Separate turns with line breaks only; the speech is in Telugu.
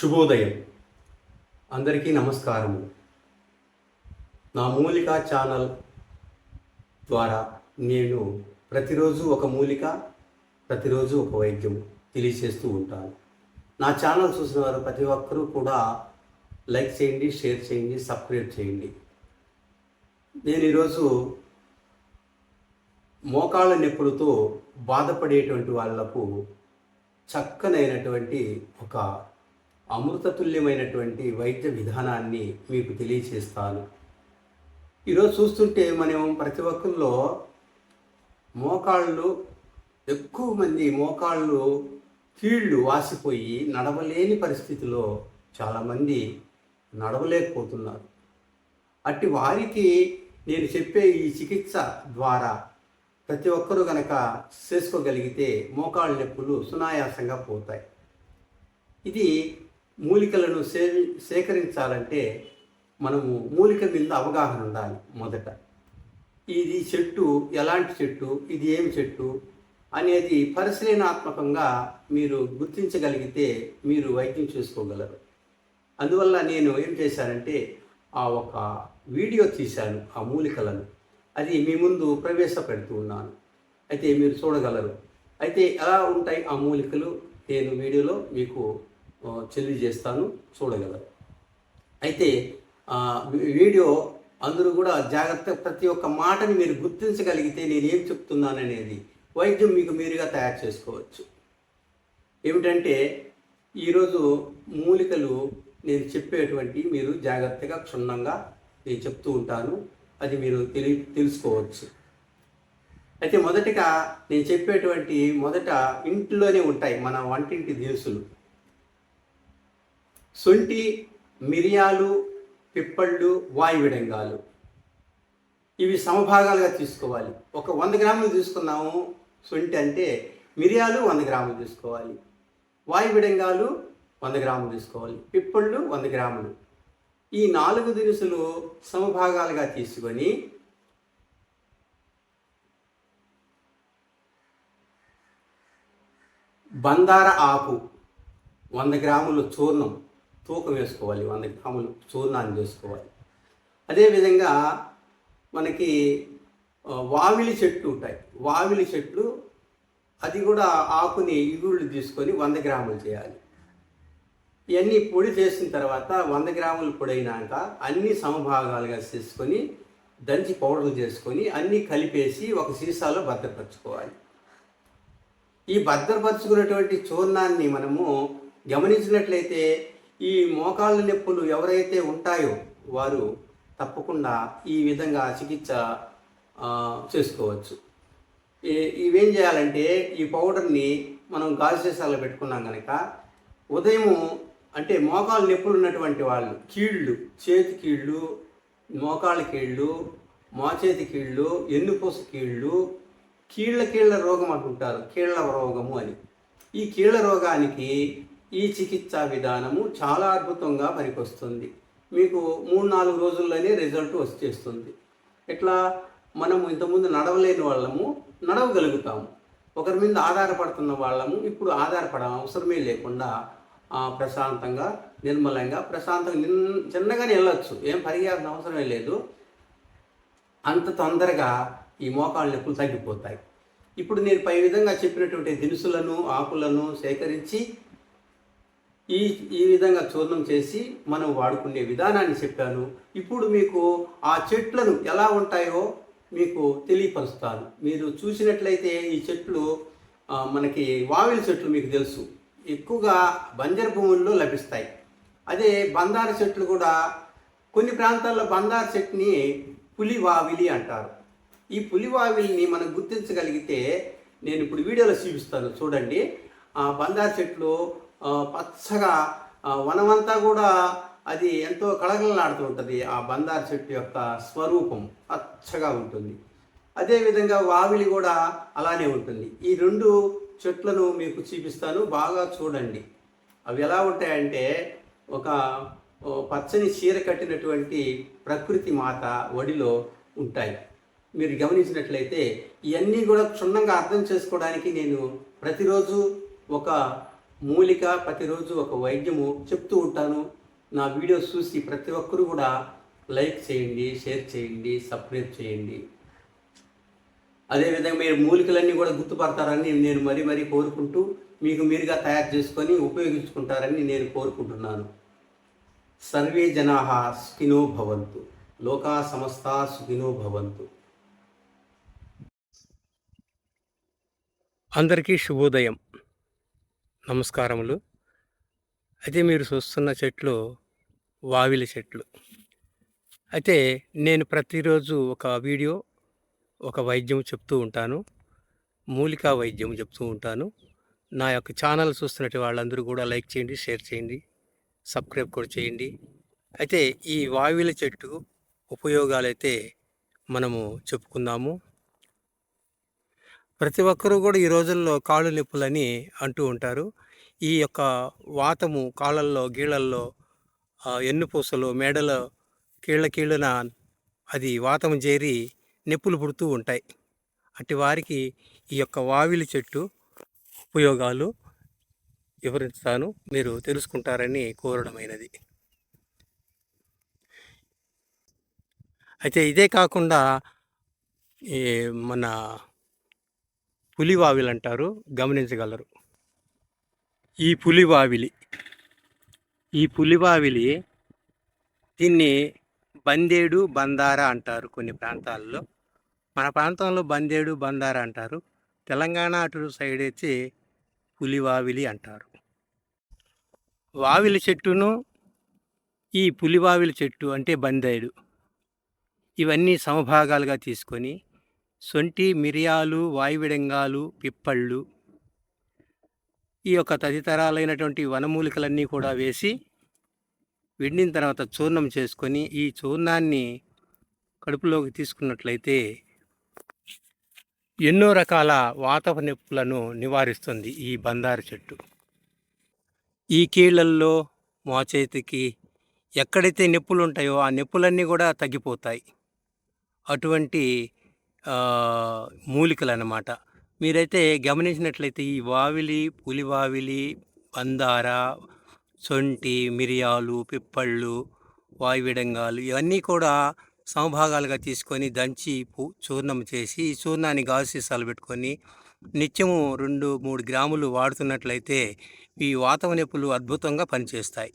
శుభోదయం. అందరికీ నమస్కారము. నా మూలిక ఛానల్ ద్వారా నేను ప్రతిరోజు ఒక మూలిక ప్రతిరోజు ఒక వైద్యం తెలియజేస్తూ ఉంటాను. నా ఛానల్ చూసిన వారు ప్రతి ఒక్కరూ కూడా లైక్ చేయండి షేర్ చేయండి సబ్స్క్రైబ్ చేయండి. నేను ఈరోజు మోకాళ్ళ నొప్పులతో బాధపడేటువంటి వాళ్ళకు చక్కనైనటువంటి ఒక అమృతతుల్యమైనటువంటి వైద్య విధానాన్ని మీకు తెలియచేస్తాను. ఈరోజు చూస్తుంటే మనం ప్రతి ఒక్కరిలో మోకాళ్ళు ఎక్కువ మంది మోకాళ్ళు కీళ్ళు వాసిపోయి నడవలేని పరిస్థితిలో చాలామంది నడవలేకపోతున్నారు. అట్టి వారికి నేను చెప్పే ఈ చికిత్స ద్వారా ప్రతి ఒక్కరూ గనక చేసుకోగలిగితే మోకాళ్ళ నొప్పులు సునాయాసంగా పోతాయి. ఇది మూలికలను సేవి సేకరించాలంటే మనము మూలిక మీద అవగాహన ఉండాలి మొదట. ఇది చెట్టు ఎలాంటి చెట్టు ఇది ఏమి చెట్టు అనేది పరిశీలనాత్మకంగా మీరు గుర్తించగలిగితే మీరు వైద్యం చేసుకోగలరు. అందువల్ల నేను ఏం చేశానంటే ఆ ఒక వీడియో తీశాను ఆ మూలికలను. అది మీ ముందు ప్రవేశపెడుతూ ఉన్నాను. అయితే మీరు చూడగలరు. అయితే ఎలా ఉంటాయి ఆ మూలికలు? నేను వీడియోలో మీకు చెల్లి చేస్తాను చూడగలరు అయితే వీడియో అందరూ కూడా జాగ్రత్త ప్రతి ఒక్క మాటని మీరు గుర్తించగలిగితే నేను ఏం చెప్తున్నాననేది వైద్యం మీకు మీరుగా తయారు చేసుకోవచ్చు. ఏమిటంటే ఈరోజు మూలికలు నేను చెప్పేటువంటి మీరు జాగ్రత్తగా క్షుణ్ణంగా నేను చెప్తూ ఉంటాను. అది మీరు తెలి తెలుసుకోవచ్చు. అయితే మొదటిగా నేను చెప్పేటువంటి మొదట ఇంట్లోనే ఉంటాయి మన వంటింటి దినుసులు. శొంఠి మిరియాలు పిప్పళ్ళు వాయువిడంగాలు. ఇవి సమభాగాలుగా తీసుకోవాలి. ఒక వంద గ్రాములు తీసుకున్నాము సొంటి అంటే మిరియాలు వంద గ్రాములు తీసుకోవాలి. వాయువిడంగాలు వంద గ్రాములు తీసుకోవాలి. పిప్పళ్ళు వంద గ్రాములు. ఈ నాలుగు దినుసులు సమభాగాలుగా తీసుకొని బందార ఆకు వంద గ్రాములు చూర్ణం. తూకం వేసుకోవాలి వంద గ్రాములు చూర్ణాన్ని చేసుకోవాలి. అదేవిధంగా మనకి వావిలి చెట్లు ఉంటాయి. వావిలి చెట్లు అది కూడా ఆకుని ఇగుళ్ళు తీసుకొని వంద గ్రాములు చేయాలి. ఇవన్నీ పొడి చేసిన తర్వాత వంద గ్రాములు పొడి అయినాక అన్ని సమభాగాలుగా చేసుకొని దంచి పౌడర్లు చేసుకొని అన్నీ కలిపేసి ఒక సీసాలో భద్రపరచుకోవాలి. ఈ భద్రపరుచుకున్నటువంటి చూర్ణాన్ని మనము గమనించినట్లయితే ఈ మోకాళ్ళ నొప్పులు ఎవరైతే ఉంటాయో వారు తప్పకుండా ఈ విధంగా చికిత్స చేసుకోవచ్చు. ఇవేం చేయాలంటే ఈ పౌడర్ని మనం గాజు సీసాలో పెట్టుకున్నాం కనుక ఉదయము అంటే మోకాళ్ళ నొప్పులు ఉన్నటువంటి వాళ్ళు కీళ్ళు చేతి కీళ్ళు మోకాళ్ళ కీళ్ళు మోచేతి కీళ్ళు ఎన్నుపూస కీళ్ళు కీళ్ళ కీళ్ళ రోగం అంటుంటారు కీళ్ళ రోగము అని. ఈ కీళ్ళ రోగానికి ఈ చికిత్సా విధానము చాలా అద్భుతంగా పనికొస్తుంది. మీకు మూడు నాలుగు రోజుల్లోనే రిజల్ట్ వచ్చేస్తుంది. ఇట్లా మనము ఇంతకుముందు నడవలేని వాళ్ళము నడవగలుగుతాము. ఒకరి మీద ఆధారపడుతున్న వాళ్ళము ఇప్పుడు ఆధారపడ అవసరమే లేకుండా ప్రశాంతంగా నిర్మలంగా ప్రశాంతంగా నిన్- చిన్నగానే వెళ్ళొచ్చు. ఏం పరిగెత్తాల్సిన అవసరమే లేదు. అంత తొందరగా ఈ మోకాళ్ళ నొప్పులు తగ్గిపోతాయి. ఇప్పుడు నేను పై విధంగా చెప్పినటువంటి దినుసులను ఆకులను సేకరించి ఈ ఈ విధంగా చూర్ణం చేసి మనం వాడుకునే విధానాన్ని చెప్పాను. ఇప్పుడు మీకు ఆ చెట్లను ఎలా ఉంటాయో మీకు తెలియపరుస్తాను. మీరు చూసినట్లయితే ఈ చెట్లు మనకి వావిలి చెట్లు మీకు తెలుసు. ఎక్కువగా బంజర భూముల్లో లభిస్తాయి. అదే బందార చెట్లు కూడా కొన్ని ప్రాంతాల్లో బందార చెట్టుని పులివావిలి అంటారు. ఈ పులి వావిలిని మనం గుర్తించగలిగితే నేను ఇప్పుడు వీడియోలో చూపిస్తాను. చూడండి. ఆ బందార చెట్లు పచ్చగా వనమంతా కూడా అది ఎంతో కళకళలాడుతూ ఉంటుంది. ఆ బందారు చెట్టు యొక్క స్వరూపం పచ్చగా ఉంటుంది. అదేవిధంగా వావిలి కూడా అలానే ఉంటుంది. ఈ రెండు చెట్లను మీకు చూపిస్తాను. బాగా చూడండి. అవి ఎలా ఉంటాయంటే ఒక పచ్చని చీర కట్టినటువంటి ప్రకృతి మాత ఒడిలో ఉంటాయి. మీరు గమనించినట్లయితే ఇవన్నీ కూడా క్షుణ్ణంగా అర్థం చేసుకోవడానికి నేను ప్రతిరోజు ఒక మూలిక ప్రతిరోజు ఒక వైద్యము చెప్తూ ఉంటాను. నా వీడియోస్ చూసి ప్రతి ఒక్కరూ కూడా లైక్ చేయండి షేర్ చేయండి సబ్స్క్రైబ్ చేయండి. అదేవిధంగా మీరు మూలికలన్నీ కూడా గుర్తుపడతారని నేను మరీ మరీ కోరుకుంటూ మీకు మీరుగా తయారు చేసుకొని ఉపయోగించుకుంటారని నేను కోరుకుంటున్నాను. సర్వే జనా సుఖినో భవంతు. లోకా సమస్త సుఖినో భవంతు. అందరికీ శుభోదయం. నమస్కారములు. అయితే మీరు చూస్తున్న చెట్లు వావిలి చెట్లు. అయితే నేను ప్రతిరోజు ఒక వీడియో ఒక వైద్యం చెప్తూ ఉంటాను. మూలికా వైద్యం చెప్తూ ఉంటాను. నా యొక్క ఛానల్ చూస్తున్నట్టు వాళ్ళందరూ కూడా లైక్ చేయండి షేర్ చేయండి సబ్స్క్రైబ్ కూడా చేయండి. అయితే ఈ వావిలి చెట్టు ఉపయోగాలైతే మనము చెప్పుకుందాము. ప్రతి ఒక్కరూ కూడా ఈ రోజుల్లో కాళ్ళు నొప్పులని అంటూ ఉంటారు. ఈ యొక్క వాతము కాళ్ళల్లో గీళ్ళల్లో ఎన్నుపూసలు మెడలో కీళ్ళ కీళ్ళన అది వాతము చేరి నొప్పులు పుడుతూ ఉంటాయి. అట్టి వారికి ఈ యొక్క వావిలి చెట్టు ఉపయోగాలు వివరిస్తాను. మీరు తెలుసుకుంటారని కోరడమైనది. అయితే ఇదే కాకుండా ఈ మన పులివావిలు అంటారు గమనించగలరు. ఈ పులివావిలి ఈ పులివావిలి దీన్ని బందేడు బందారా అంటారు కొన్ని ప్రాంతాల్లో. మన ప్రాంతంలో బందేడు బందారా అంటారు. తెలంగాణ అటు సైడ్ వచ్చి పులివావిలి అంటారు. వావిలి చెట్టును ఈ పులివావిలి చెట్టు అంటే బందేడు. ఇవన్నీ సమభాగాలుగా తీసుకొని సొంటి మిరియాలు వాయువిడంగాలు పిప్పళ్ళు ఈ యొక్క తదితరాలైనటువంటి వనమూలికలన్నీ కూడా వేసి వెండిన తర్వాత చూర్ణం చేసుకొని ఈ చూర్ణాన్ని కడుపులోకి తీసుకున్నట్లయితే ఎన్నో రకాల వాతవ నొప్పులను నివారిస్తుంది ఈ బందారు చెట్టు. ఈ కీళ్ళల్లో మోచేతికి ఎక్కడైతే నొప్పులు ఉంటాయో ఆ నొప్పులన్నీ కూడా తగ్గిపోతాయి. అటువంటి మూలికలు అన్నమాట మీరైతే గమనించినట్లయితే ఈ వావిలి పులివావిలి బందార సొంటి మిరియాలు పిప్పళ్ళు వాయువిడంగాలు ఇవన్నీ కూడా సమభాగాలుగా తీసుకొని దంచి చూర్ణం చేసి ఈ చూర్ణాన్ని గాజు సీసాలు పెట్టుకొని నిత్యము రెండు మూడు గ్రాములు వాడుతున్నట్లయితే ఈ వాతవ నొప్పులు అద్భుతంగా పనిచేస్తాయి.